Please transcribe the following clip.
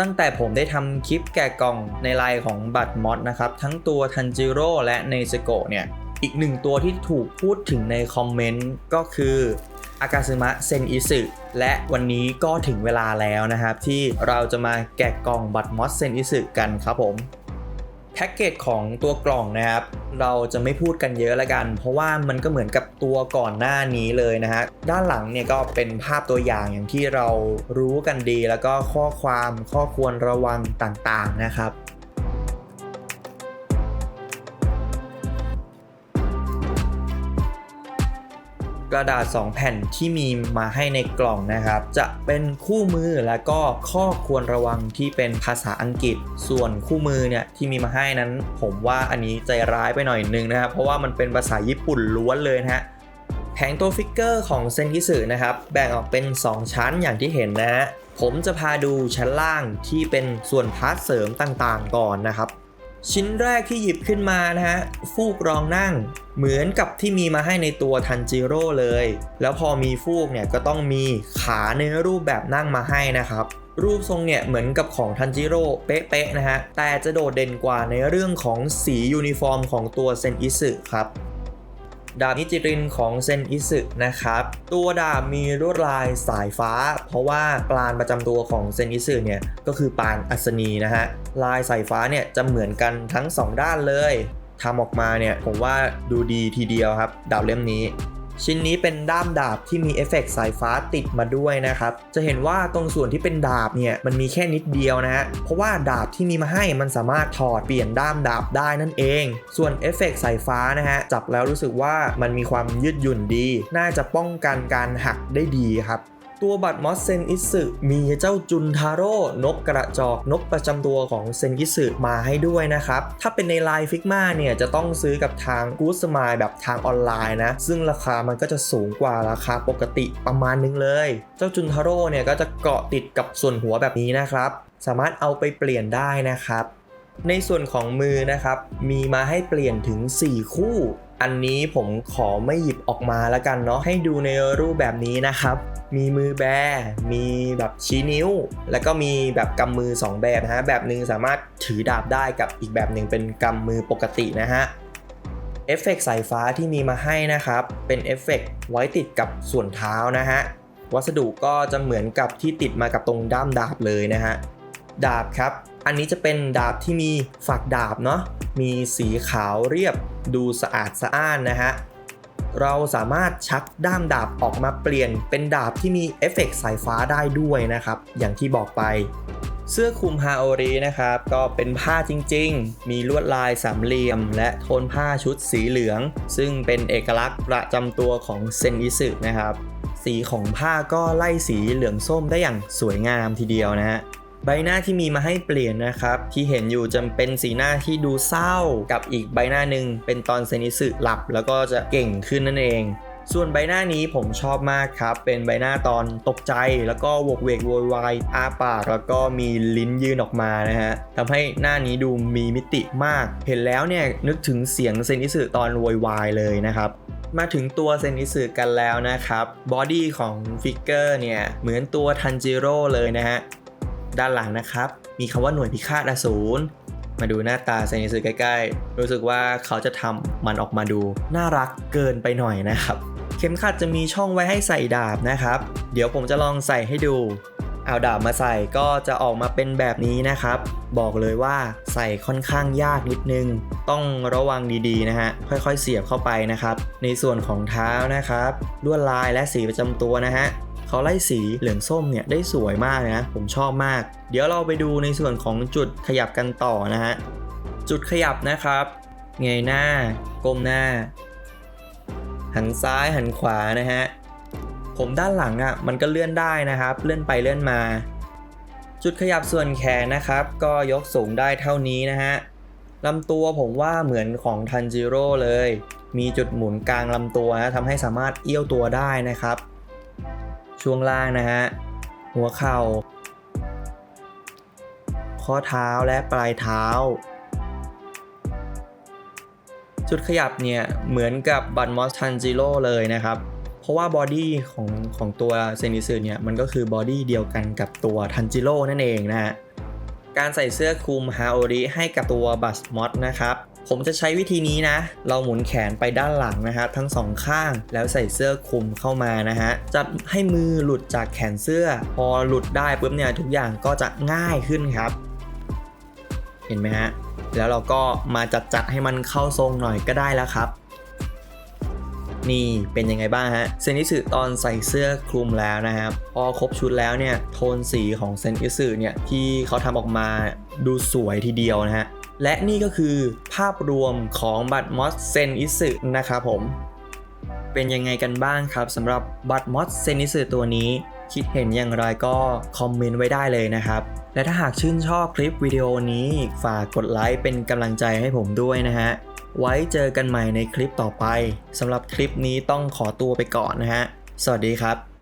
ตั้งแต่ผมได้ทำคลิปแกะกล่องในไลน์ของบัตรมอดนะครับ ทั้งตัวทันจิโร่และเนซโกะเนี่ย อีกหนึ่งตัวที่ถูกพูดถึงในคอมเมนต์ก็คืออากาซึมะเซนอิสึและวันนี้ก็ถึงเวลาแล้วนะครับ ที่เราจะมาแกะกล่องบัตรมอดเซนอิสึกันครับผม แพ็กเกจของตัวกล่องนะครับ เราจะไม่พูดกันเยอะละกัน เพราะว่ามันก็เหมือนกับตัวก่อนหน้านี้เลยนะฮะ ด้านหลังเนี่ยก็เป็นภาพตัวอย่างอย่างที่เรารู้กันดี แล้วก็ข้อความข้อควรระวังต่างๆนะครับ กระดาษ 2 แผ่นที่มีมาให้ในกล่องนะครับ จะเป็นคู่มือและก็ข้อควรระวังที่เป็นภาษาอังกฤษ ส่วนคู่มือเนี่ยที่มีมาให้นั้น ผมว่าอันนี้ใจร้ายไปหน่อยนึงนะครับเพราะว่ามันเป็นภาษาญี่ปุ่นล้วนเลยนะฮะแผงตัวฟิกเกอร์ของเซนกิสึนะครับ แบ่งออกเป็น 2 ชั้นอย่างที่เห็นนะฮะผมจะพาดูชั้นล่างที่เป็นส่วนพาร์ทเสริมต่างๆ ก่อนนะครับ ชิ้นแรกที่หยิบขึ้นมานะฮะฟูกรองนั่ง เหมือนกับที่มีมาให้ในตัวทันจิโร่เลย แล้วพอมีฟูกเนี่ยก็ต้องมีขาในรูปแบบนั่งมาให้นะครับรูปทรงเนี่ยเหมือนกับของทันจิโร่เป๊ะๆนะฮะ แต่จะโดดเด่นกว่าในเรื่องของสียูนิฟอร์มของตัวเซนอิสึครับ ดาบนิจิรินของเซนอิสึนะครับ ตัวดาบมีลวดลายสายฟ้า เพราะว่าปลานประจำตัวของเซนอิสึเนี่ยก็คือปานอัศนีนะฮะลายสายฟ้าเนี่ยจะเหมือนกันทั้ง 2 ด้านเลยทำออกมาเนี่ยผมว่าดูดีทีเดียวครับดาบเล่มนี้ ชิ้นนี้เป็นด้ามดาบที่มีเอฟเฟกต์สายฟ้าติดมาด้วยนะครับ จะเห็นว่าตรงส่วนที่เป็นดาบเนี่ยมันมีแค่นิดเดียวนะฮะ เพราะว่าดาบที่มีมาให้มันสามารถถอดเปลี่ยนด้ามดาบได้นั่นเอง ส่วนเอฟเฟกต์สายฟ้านะฮะ จับแล้วรู้สึกว่ามันมีความยืดหยุ่นดี น่าจะป้องกันการหักได้ดีครับ ตัวบัตรมอสเซนอิสึมีเจ้าจุนทาโร่นกกระจอกนกประจำตัวของเซนอิสึมาให้ด้วยนะครับ ถ้าเป็นในไลน์ฟิกมาเนี่ยจะต้องซื้อกับทางกูสมายแบบทางออนไลน์นะ ซึ่งราคามันก็จะสูงกว่าราคาปกติประมาณนึงเลย เจ้าจุนทาโร่เนี่ยก็จะเกาะติดกับส่วนหัวแบบนี้นะครับ สามารถเอาไปเปลี่ยนได้นะครับในส่วนของมือนะครับ มีมาให้เปลี่ยนถึง 4 คู่ อันนี้ผมขอไม่หยิบออกมาแล้วกันเนาะให้ดูในรูปแบบนี้นะครับ มีมือแบ มีแบบชี้นิ้ว แล้วก็มีแบบกำมือ 2 แบบนะฮะ แบบหนึ่งสามารถถือดาบได้กับอีกแบบหนึ่งเป็นกำมือปกตินะฮะเอฟเฟกต์สายฟ้าที่มีมาให้นะครับ เป็นเอฟเฟกต์ไว้ติดกับส่วนเท้านะฮะ วัสดุก็จะเหมือนกับที่ติดมากับตรงด้ามดาบเลยนะฮะ ดาบครับ อันนี้จะเป็นดาบที่มีฝักดาบเนาะ มีสีขาวเรียบดูสะอาดสะอ้านนะฮะ เราสามารถชักด้ามดาบออกมาเปลี่ยน เป็นดาบที่มีเอฟเฟกต์สายฟ้าได้ด้วยนะครับ อย่างที่บอกไป เสื้อคลุมฮาโอรินะครับ ก็เป็นผ้าจริงๆ มีลวดลายสามเหลี่ยม และโทนผ้าชุดสีเหลือง ซึ่งเป็นเอกลักษณ์ประจำตัวของเซนอิสึนะครับ สีของผ้าก็ไล่สีเหลืองส้มได้อย่างสวยงามทีเดียวนะฮะ ใบหน้าที่มีมาให้เปลี่ยนนะครับ ที่เห็นอยู่จะเป็นสีหน้าที่ดูเศร้ากับอีกใบหน้าหนึ่งเป็นตอนเซนิสึหลับ แล้วก็จะเก่งขึ้นนั่นเอง ส่วนใบหน้านี้ผมชอบมากครับ เป็นใบหน้าตอนตกใจ แล้วก็วกเวกโวยวายอาปาก แล้วก็มีลิ้นยื่นออกมานะฮะทำให้หน้านี้ดูมีมิติมาก เห็นแล้วเนี่ยนึกถึงเสียงเซนิสึตอนโวยวายเลยนะครับมาถึงตัวเซนิสึกันแล้วนะครับ บอดี้ของฟิกเกอร์เนี่ย เหมือนตัวทันจิโร่เลยนะฮะ ด้านหลังนะครับ มีคำว่าหน่วยพิฆาตอสูรมาดูหน้าตาเซนิสึใกล้ๆ รู้สึกว่าเขาจะทำมันออกมาดู น่ารักเกินไปหน่อยนะครับ เข็มขัดจะมีช่องไว้ให้ใส่ดาบนะครับ เดี๋ยวผมจะลองใส่ให้ดู เอาดาบมาใส่ก็จะออกมาเป็นแบบนี้นะครับ บอกเลยว่าใส่ค่อนข้างยากนิดนึง ต้องระวังดีๆนะฮะ ค่อยๆ เสียบเข้าไปนะครับ ในส่วนของเท้านะครับลวดลายและสีประจำตัวนะฮะ เขาไล่สีเหลืองส้มเนี่ยได้สวยมากนะ ผมชอบมาก เดี๋ยวเราไปดูในส่วนของจุดขยับกันต่อนะฮะ จุดขยับนะครับ เงยหน้า ก้มหน้า หันซ้ายหันขวานะฮะ ผมด้านหลังอะ่ะมันก็เลื่อนได้นะครับ เลื่อนไปเลื่อนมา จุดขยับส่วนแขนนะครับ ก็ยกสูงได้เท่านี้นะฮะลำตัวผมว่าเหมือนของทันจิโร่เลย มีจุดหมุนกลางลำตัวนะทำให้สามารถเอี้ยวตัวได้นะครับ ช่วงล่างนะฮะ หัวเข่า ข้อเท้าและปลายเท้า จุดขยับเนี่ย เหมือนกับบัตมอสทันจิโร่เลยนะครับ เพราะว่าบอดี้ของของตัวเซนิสึเนี่ย มันก็คือบอดี้เดียวกันกับตัวทันจิโร่นั่นเองนะฮะ การใส่เสื้อคลุมฮาโอริให้กับตัวบัสมอสนะครับ ผมจะใช้วิธีนี้นะ เราหมุนแขนไปด้านหลังนะครับทั้งสองข้างแล้วใส่เสื้อคลุมเข้ามานะฮะจะให้มือหลุดจากแขนเสื้อ พอหลุดได้ปุ๊บเนี่ยทุกอย่างก็จะง่ายขึ้นครับ เห็นไหมฮะแล้วเราก็มาจัดจัดๆให้มันเข้าทรงหน่อยก็ได้แล้วครับนี่เป็นยังไงบ้างฮะเซนอิสึตอนใส่เสื้อคลุมแล้วนะครับพอครบชุดแล้วเนี่ยโทนสีของเซนอิสึเนี่ยที่เขาทำออกมาดูสวยทีเดียวนะฮะ และนี่ก็คือภาพรวมของบัตรมอสเซนอิสึนะครับผม เป็นยังไงกันบ้างครับสำหรับบัตรมอสเซนิสึตัวนี้ คิดเห็นอย่างไรก็คอมเมนต์ไว้ได้เลยนะครับ และถ้าหากชื่นชอบคลิปวิดีโอนี้ฝากกดไลค์เป็นกำลังใจให้ผมด้วยนะฮะ ไว้เจอกันใหม่ในคลิปต่อไปสำหรับคลิปนี้ต้องขอตัวไปก่อนนะฮะ สวัสดีครับ